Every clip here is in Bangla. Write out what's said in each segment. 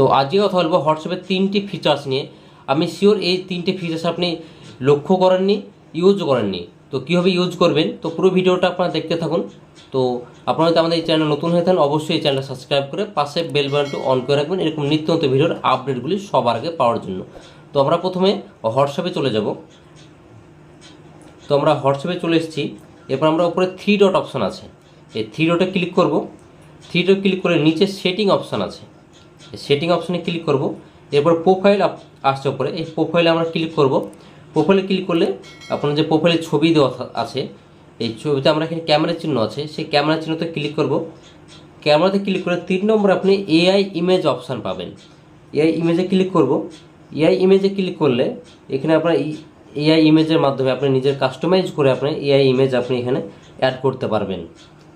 তো আজকে কথা বলব হোয়াটসঅ্যাপের তিনটি ফিচার্স নিয়ে। আমি শিওর এই তিনটি ফিচার্স আপনি লক্ষ্য করেননি ইউজও করেননি। তো কীভাবে ইউজ করবেন? তো পুরো ভিডিওটা আপনারা দেখতে থাকুন। তো আপনারা যদি আমাদের এই চ্যানেল নতুন হয়ে থাকেন, অবশ্যই এই চ্যানেলটা সাবস্ক্রাইব করে পাশে বেল বাটনটি অন করে রাখবেন। এরকম নিত্য নতুন ভিডিওর আপডেটগুলি সবার আগে পাওয়ার জন্য। তো আমরা প্রথমে হোয়াটসঅ্যাপে চলে যাব। তো আমরা হোয়াটসঅ্যাপে চলে এসেছি। এরপর আমরা উপরে থ্রি ডট অপশান আছে। এই থ্রি ডটে ক্লিক করব। থ্রি ডট ক্লিক করে নিচে সেটিং অপশান আছে। সেটিং অপশানে ক্লিক করব। এরপর প্রোফাইল আসছে ওপরে এই প্রোফাইলে আমরা ক্লিক করব। প্রোফাইলে ক্লিক করলে আপনার যে প্রোফাইলে ছবি দেওয়া আছে, এই ছবিতে আমরা এখানে ক্যামেরার চিহ্ন আছে। সেই ক্যামেরার চিহ্নতে ক্লিক করব। ক্যামেরাতে ক্লিক করে তিন নম্বর আপনি এআই ইমেজ অপশান পাবেন। এআই ইমেজে ক্লিক করব। এআই ইমেজে ক্লিক করলে এখানে আপনার এআই ইমেজের মাধ্যমে আপনি নিজের কাস্টমাইজ করে আপনি এআই ইমেজ আপনি এখানে অ্যাড করতে পারবেন।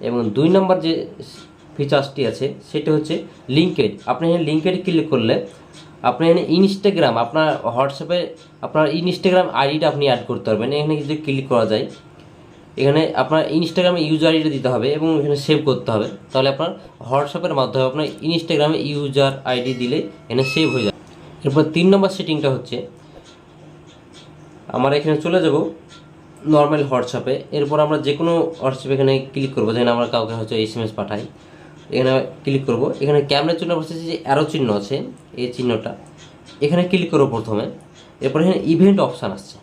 এবং দুই নম্বর যে ফিচার্সটি আছে, সেটা হচ্ছে লিঙ্কেড আপনি এখানে লিঙ্কেড ক্লিক করলে আপনি এখানে ইনস্টাগ্রাম আপনার হোয়াটসঅ্যাপে আপনার ইনস্টাগ্রাম আইডিটা আপনি অ্যাড করতে পারবেন। এখানে যদি ক্লিক করা যায়, এখানে আপনার ইনস্টাগ্রামে ইউজার আইডিটা দিতে হবে এবং এখানে সেভ করতে হবে। তাহলে আপনার হোয়াটসঅ্যাপের মাধ্যমে আপনার ইনস্টাগ্রামে ইউজার আইডি দিলে এখানে সেভ হয়ে যাবে। এরপর তিন নম্বর সেটিংটা হচ্ছে, আমরা এখানে চলে যাব নর্মাল হোয়াটসঅ্যাপে এরপর আমরা যে কোনো হোয়াটসঅ্যাপে এখানে ক্লিক করব। যেখানে আমরা কাউকে হয়তো এস এম এস পাঠাই। এখানে ক্লিক করব। এখানে ক্যামেরার জন্য বসেছে যে অ্যারো চিহ্ন আছে, এই চিহ্নটা। এখানে ক্লিক করব প্রথমে। এরপর এখানে ইভেন্ট অপশান আসছে।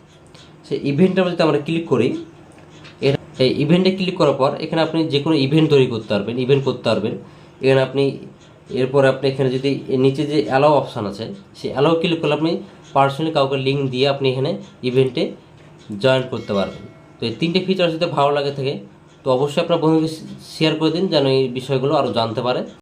সেই ইভেন্টটার যদি আমরা ক্লিক করি। এই ইভেন্টে ক্লিক করার পর এখানে আপনি যে কোনো ইভেন্ট তৈরি করতে পারবেন ইভেন্ট করতে পারবেন। এখানে আপনি এরপর আপনি এখানে যদি নিচে যে অ্যালাও অপশান আছে, সেই অ্যালাও ক্লিক করলে আপনি পার্সোনালি কাউকে লিঙ্ক দিয়ে আপনি এখানে ইভেন্টে জয়েন করতে পারবেন। তো এই তিনটে ফিচার যদি ভালো লাগে থাকে তো অবশ্যই আপনার বন্ধুকে শেয়ার করে দিন যেন এই বিষয়গুলো আরও জানতে পারে।